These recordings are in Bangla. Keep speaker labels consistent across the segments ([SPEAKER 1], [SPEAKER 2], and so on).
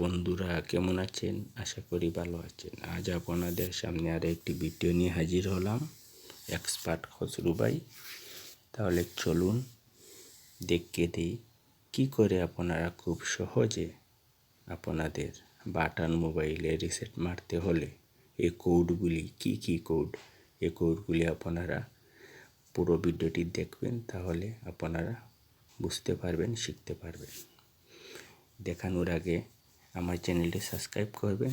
[SPEAKER 1] বন্ধুরা কেমন আছেন? আশা করি ভালো আছেন। আজ আপনাদের সামনে আর একটি ভিডিও নিয়ে হাজির হলাম এক্সপার্ট খসরু ভাই। তাহলে চলুন দেখে দিই, কী করে আপনারা খুব সহজে আপনাদের বাটন মোবাইলে রিসেট মারতে হলে এই কোডগুলি কি কি কোড এই কোডগুলি আপনারা পুরো ভিডিওটি দেখবেন, তাহলে আপনারা বুঝতে পারবেন, শিখতে পারবেন। দেখানোর আগে আমার চ্যানেলটি সাবস্ক্রাইব করবেন,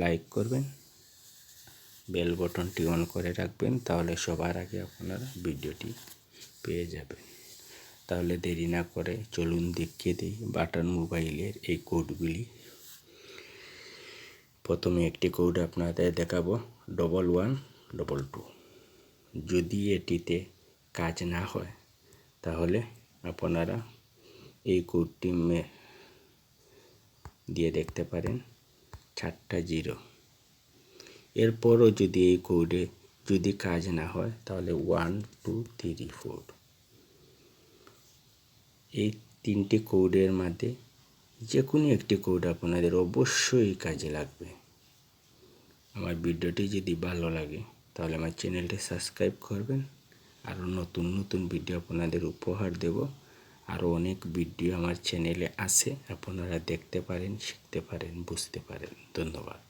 [SPEAKER 1] লাইক করবেন, বেল বটনটি অন করে রাখবেন, তাহলে সবার আগে আপনারা ভিডিওটি পেয়ে যাবেন। তাহলে দেরি না করে চলুন দেখিয়ে দিই বাটন মোবাইলের এই কোডগুলি। প্রথমে একটি কোড আপনাদের দেখাবো, ডবল ওয়ান, ডবল টু। যদি এটিতে কাজ না হয়, তাহলে আপনারা এই কোডটি দিয়ে দেখতে পারেন চারটা জিরো। এরপরও যদি এই কোডে যদি কাজ না হয়, তাহলে ওয়ান টু থ্রি ফোর এই তিনটি কোডের মধ্যে যে কোনো একটি কোড আপনাদের অবশ্যই কাজে লাগবে। আমার ভিডিওটি যদি ভালো লাগে, তাহলে আমার চ্যানেলটি সাবস্ক্রাইব করবেন। আরও নতুন নতুন ভিডিও আপনাদের উপহার দেব। আরও অনেক ভিডিও আমার চ্যানেলে আছে আপনারা দেখতে পারেন শিখতে পারেন বুঝতে পারেন। ধন্যবাদ।